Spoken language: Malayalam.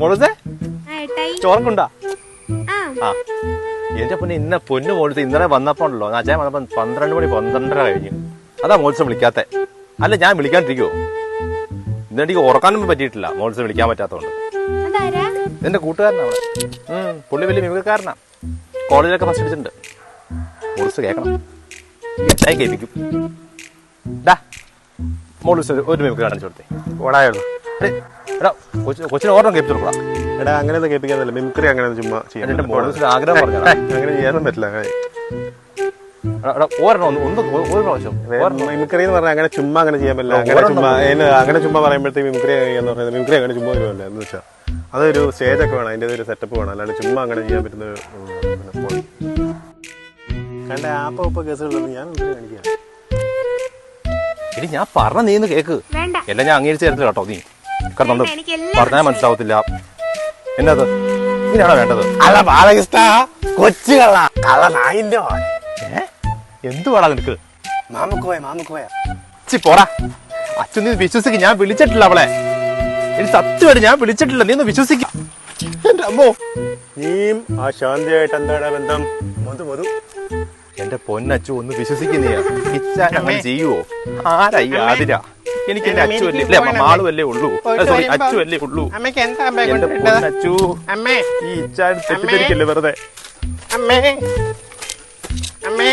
മോളൂസേ? ചോറക്കുണ്ടാ ആ. എന്റെ പൊന്നെ ഇന്ന പൊന്നു മോളത്ത് ഇന്നലെ വന്നപ്പോണ്ടല്ലോ. ഞാൻ അച്ഛൻ വന്നപ്പോ പന്ത്രണ്ട് മണി പന്ത്രണ്ടര കഴിഞ്ഞു. അതാ മോൾസ് വിളിക്കാത്ത. അല്ല ഞാൻ വിളിക്കാണ്ടിരിക്കുവോ? ഇന്നെനിക്ക് ഉറക്കാനൊന്നും പറ്റിയിട്ടില്ല. മോൾസ് വിളിക്കാൻ പറ്റാത്തതുകൊണ്ട് അതാരാ? എന്റെ കൂട്ടുകാരനാണ് ഉം, പുള്ളി വലിയ മിമിക്രക്കാരനാ. കോളേജിലൊക്കെ ഫസ്റ്റ് അടിച്ചിട്ടുണ്ട്. കേൾക്കണം കേൾപ്പിക്കും. ഡാ ഒരു മിമിക്രി കാണിച്ചു കൊടുത്തേ. ഓടായിരുന്നു എടേ, എടാ കൊച്ചു കൊച്ചിന് ഓർഡർ കേൾപ്പിച്ചു കൊടുക്കണം എടാ അങ്ങനെയൊന്നും കേൾപ്പിക്കാന്നില്ല മിമിക്രി അങ്ങനെ ചുമ്മാ ചെയ്യാൻ എന്റെ പറ്റില്ല. ആഗ്രഹം പറഞ്ഞതാ. അങ്ങനെ ചെയ്യാനും പറ്റില്ല അങ്ങനെ ഒരെണ്ണം ഒന്ന് ഒന്ന് ഒരു- പ്രാവശ്യം മിമിക്രി എന്ന് പറഞ്ഞാൽ അങ്ങനെ ചുമ്മാ അങ്ങനെ ചെയ്യാൻ പറ്റില്ല. അങ്ങനെ ചുമ്മാ അങ്ങനെ ചുമ്മാ പറയുമ്പോഴത്തേക്ക് മിമിക്രി എന്ന് പറയുന്നത് മിമിക്രി അങ്ങനെ ചുമ്മാ വരുമല്ല എന്ന് വെച്ചാൽ അതൊരു സ്റ്റേജ് ഒക്കെ വേണം അതിന്റെ ഒരു സെറ്റപ്പ് വേണം. അല്ലാണ്ട് ചുമ്മാ അങ്ങനെ ചെയ്യാൻ പറ്റുന്ന കണ്ട ആപ്പ ഒപ്പ കേസുകളൊന്നും ഞാൻ കാണിക്കാം? എടി ഞാൻ പറഞ്ഞ നീന്ന് കേക്ക്. വേണ്ട. എല്ലാം ഞാൻ അംഗീകരിച്ചു തരത്തില്ല കേട്ടോ നീ. എല്ലാം പറഞ്ഞാൽ മനസ്സിലാവത്തില്ല. എന്നത്? ഇങ്ങനെയാണോ വേണ്ടത്? അല്ല ബാലകൃഷ്ണ കൊച്ചു കള്ള. കള്ള നായിന്റെ മോൻ. ഏ? എന്തുവാടാ നിനക്ക്? മാമക്കോയ മാമക്കോയ ചി പോടാ. അച്ഛൻ നീ വിശ്വസിക്കും. ഞാൻ വിളിച്ചിട്ടില്ല അവളെ. എനിക്ക് സത്യമായിട്ട് ഞാൻ വിളിച്ചിട്ടില്ല. നീ ഒന്ന് വിശ്വസിക്കും. എന്റെ അമ്മോ. നീയും ആ ശാന്തിയായിട്ട് എന്താടാ ബന്ധം? മധു മധു എന്റെ പൊന്നച്ചു ഒന്ന് വിശ്വസിക്കുന്നേ അങ്ങനെ ചെയ്യുവോ? ആരായി ആതിര? എനിക്ക് എന്റെ അച്ചു അല്ലേ അല്ലേ മാളും അല്ലേ ഉള്ളൂ സോറി അച്ചു അല്ലേ ഉള്ളൂ. അമ്മയ്ക്ക് എന്താ എന്റെ അച്ചു അമ്മേ. ഈ ഇച്ചാൻ തെറ്റിദ്ധരിക്കല്ലേ വെറുതെ? അമ്മേ. അമ്മേ.